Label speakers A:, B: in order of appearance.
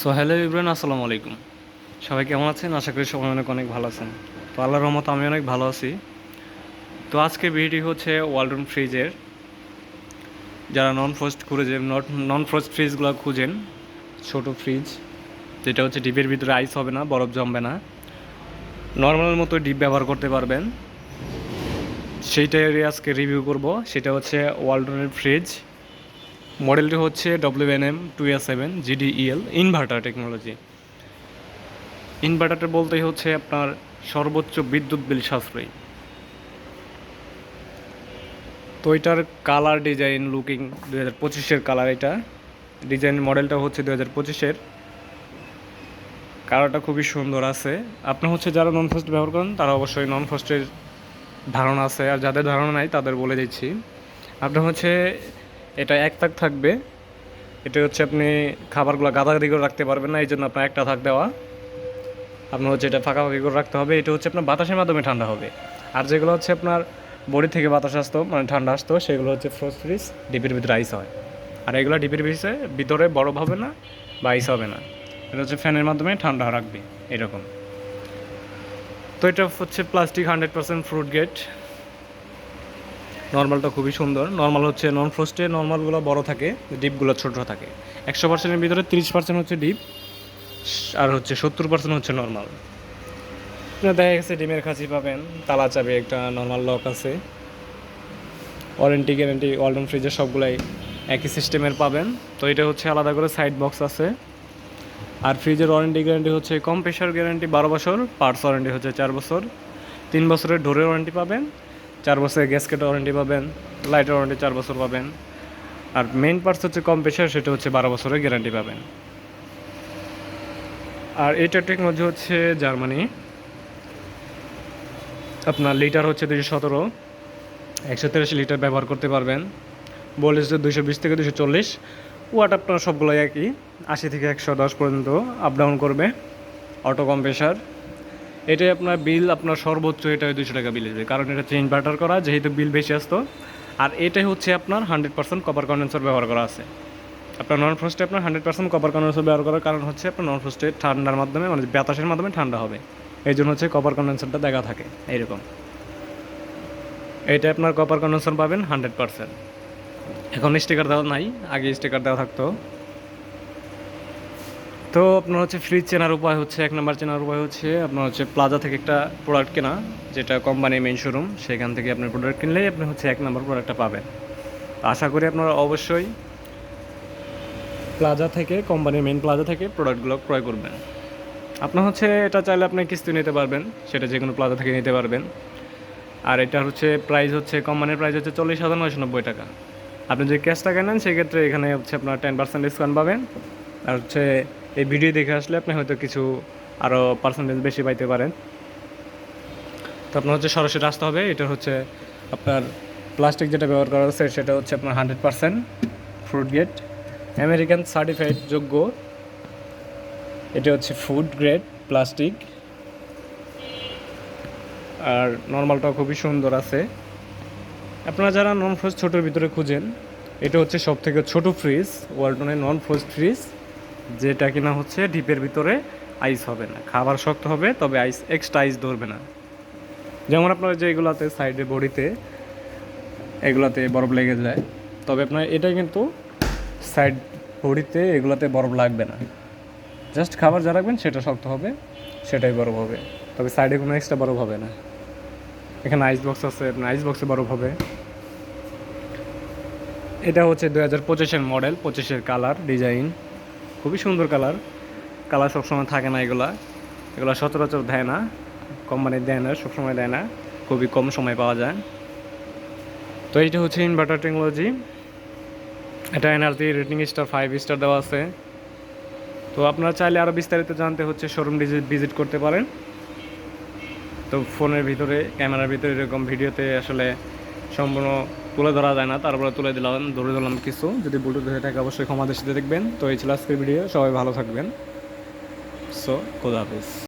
A: So hello Ibrahim আসসালামু আলাইকুম। সবাই কেমন আছেন? আশা করি সবাই অনেক অনেক ভালো আছেন। তো আল্লাহর রহমত, আমি অনেক ভালো আছি। তো আজকে ভিডিওটি হচ্ছে ওয়ালরুম ফ্রিজের যারা non frost not non frost ফ্রিজগুলো খুঁজেন, ছোট ফ্রিজ যেটা হচ্ছে ডিপের ভিতরে আইস হবে না, বরফ জমবে না। নর্মাল মতো ডিপ ব্যবহার করতে পারবেন। সেইটাই আজকে রিভিউ করব। সেটা হচ্ছে ওয়ালটনের ফ্রিজ মডেলটি হচ্ছে W N M two A seven GDEL inverter technology ইনভার্টারটা বলতেই হচ্ছে আপনার সর্বোচ্চ বিদ্যুৎ বিল সাশ্রয়ী। তো এটার কালার ডিজাইন লুকিং দু হাজার পঁচিশের কালার এটা। ডিজাইন মডেলটা হচ্ছে দু হাজার পঁচিশের। কালারটা খুবই সুন্দর আছে। আপনি হচ্ছে যারা নন ফার্স্ট ব্যবহার করেন, তারা অবশ্যই নন ফার্স্টের ধারণা আছে। আর যাদের ধারণা নাই, তাদের বলে দিচ্ছি। আপনি হচ্ছে এটা এক তাক থাকবে। এটা হচ্ছে আপনি খাবারগুলো গাদাগাদি করে রাখতে পারবেন না, এই জন্য আপনার একটা থাক দেওয়া। আপনার হচ্ছে এটা ফাঁকাফাঁকি করে রাখতে হবে। এটা হচ্ছে আপনার বাতাসের মাধ্যমে ঠান্ডা হবে। আর যেগুলো হচ্ছে আপনার বডি থেকে বাতাস আসতো মানে ঠান্ডা আসতো, সেগুলো হচ্ছে ফ্রোজ ফ্রিজ, ডিপের ভিতরে আইস হয়। আর এগুলো ডিপের ভিতরে ভিতরে বরফ হবে না বা আইস হবে না। এটা হচ্ছে ফ্যানের মাধ্যমে ঠান্ডা রাখবে, এরকম। তো এটা হচ্ছে plastic hundred percent food grade. নর্মালটা খুবই সুন্দর। নর্মাল হচ্ছে নন ফ্রস্টে নর্মালগুলো বড় থাকে, ডিপগুলো ছোট থাকে। একশো পার্সেন্টের ভিতরে তিরিশ পার্সেন্ট হচ্ছে ডিপ, আর হচ্ছে সত্তর পার্সেন্ট হচ্ছে নর্মাল দেখা গেছে ডিমের খাঁচি পাবেন, তালা চাবি একটা নর্মাল লক আছে। ওয়ারেন্টি গ্যারেন্টি ওয়ালটন ফ্রিজের সবগুলাই একই সিস্টেমের পাবেন। তো এটা হচ্ছে আলাদা করে সাইড বক্স আছে। আর ফ্রিজের ওয়ারেন্টি গ্যারেন্টি হচ্ছে কম প্রেশার গ্যারেন্টি বারো বছর পার্টস ওয়ারেন্টি হচ্ছে চার বছর। তিন বছরের ডোরের ওয়ারেন্টি পাবেন। চার বছরের গ্যাসকেট ওয়ারেন্টি পাবেন লাইটের ওয়ারেন্টি চার বছর পাবেন। আর মেইন পার্টস হচ্ছে কম প্রেশার সেটা হচ্ছে বারো বছরের গ্যারান্টি পাবেন। আর এইটার টেকনোলজি হচ্ছে জার্মানি। আপনার লিটার হচ্ছে দুশো সতেরো। একশো তিরাশি লিটার ব্যবহার করতে পারবেন। বলিস দুশো বিশ থেকে দুশো চল্লিশ। ওয়াট আপনার সবগুলো একই। আশি থেকে একশো দশ পর্যন্ত আপ ডাউন করবে। অটো কম এটাই আপনার বিল, আপনার সর্বোচ্চ এটা দুশো টাকা বিল। আসবে কারণ এটা হচ্ছে ইনভার্টার করা, যেহেতু বিল বেশি আসতো। আর এটাই হচ্ছে আপনার হান্ড্রেড পার্সেন্ট কপার কন্ডেন্সার ব্যবহার করা আছে। আপনার নন ফ্রস্টে আপনার হান্ড্রেড পার্সেন্ট কপার কন্ডেন্সার ব্যবহার করার কারণ হচ্ছে আপনার নন ফ্রস্টে ঠান্ডার মাধ্যমে মানে বাতাসের মাধ্যমে ঠান্ডা হবে। এই জন্য হচ্ছে কপার কন্ডেন্সারটা দেখা থাকে, এইরকম। এইটা আপনার কপার কন্ডেন্সার পাবেন হান্ড্রেড পার্সেন্ট এখন স্টিকার দেওয়া নাই, আগে স্টিকার দেওয়া থাকতো। তো আপনার হচ্ছে ফ্রিজ চেনার উপায় হচ্ছে, এক নম্বর চেনার উপায় হচ্ছে আপনার হচ্ছে প্লাজা থেকে একটা প্রোডাক্ট কেনা, যেটা কোম্পানির মেইন শোরুম সেখান থেকে আপনার প্রোডাক্ট কিনলেই আপনি হচ্ছে এক নম্বর প্রোডাক্টটা পাবেন। আশা করি আপনারা অবশ্যই প্লাজা থেকে কোম্পানির মেন প্লাজা থেকে প্রোডাক্টগুলো ক্রয় করবেন। আপনার হচ্ছে এটা চাইলে আপনি কিস্তি নিতে পারবেন, সেটা যে কোনো প্লাজা থেকে নিতে পারবেন। আর এটা হচ্ছে প্রাইস হচ্ছে কোম্পানির প্রাইস হচ্ছে চল্লিশ হাজার নয়শো নব্বই টাকা। আপনি যদি ক্যাশ টাকা নেন, সেক্ষেত্রে এখানে হচ্ছে আপনার টেন পার্সেন্ট ডিসকাউন্ট পাবেন। আর হচ্ছে এই ভিডিও দেখে আসলে আপনি হয়তো কিছু আরও পার্সেন্টেজ বেশি পাইতে পারেন। তো আপনার হচ্ছে সরাসরি আসতে হবে, এটা হচ্ছে আপনার প্লাস্টিক যেটা ব্যবহার করা হচ্ছে, সেটা হচ্ছে আপনার hundred percent food grade American certified যোগ্য। এটা হচ্ছে ফুড গ্রেড প্লাস্টিক আর নর্মালটাও খুবই সুন্দর আছে। আপনারা যারা নন ফ্রোজ ছোটোর ভিতরে খুঁজেন, এটা হচ্ছে সব থেকে ছোটো ফ্রিজ ওয়ালটনের নন ফ্রোজ ফ্রিজ যেটা কিনা হচ্ছে ডিপের ভিতরে আইস হবে না। খাবার শক্ত হবে, তবে আইস এক্সট্রা আইস ধরবে না। যেমন আপনার যে এগুলাতে সাইডে বডিতে, এগুলাতে বরফ লেগে যায়, তবে আপনার এটা কিন্তু সাইড বডিতে এগুলাতে বরফ লাগবে না। জাস্ট খাবার যা রাখবেন সেটা শক্ত হবে, সেটাই বরফ হবে। তবে সাইডে কোনো এক্সট্রা বরফ হবে না। এখানে আইস বক্স আছে, আপনার আইস বক্সে বরফ হবে। এটা হচ্ছে দু হাজার পঁচিশের মডেল পঁচিশের কালার ডিজাইন খুবই সুন্দর কালার। কালার সবসময় থাকে না এগুলা। এগুলো সচরাচর দেয় না কোম্পানি দেয় না, সবসময় দেয় না। খুবই কম সময় পাওয়া যায়। তো এইটা হচ্ছে ইনভার্টার টেকনোলজি এটা energy rating star five star দেওয়া আছে। তো আপনারা চাইলে আরও বিস্তারিত জানতে হচ্ছে শোরুম ভিজিট করতে পারেন। তো ফোনের ভিতরে, ক্যামেরার ভিতরে এরকম ভিডিওতে আসলে সম্পূর্ণ তুলে ধরা যায় না, তারপরে তুলে দিলাম, ধরে দিলাম কিছু। যদি বুলটুথ হয়ে থাকে, অবশ্যই ক্ষমা দৃষ্টিতে দেখবেন। তো এই ছিল আজকের ভিডিও সবাই ভালো থাকবেন। সো খোদা হাফিজ।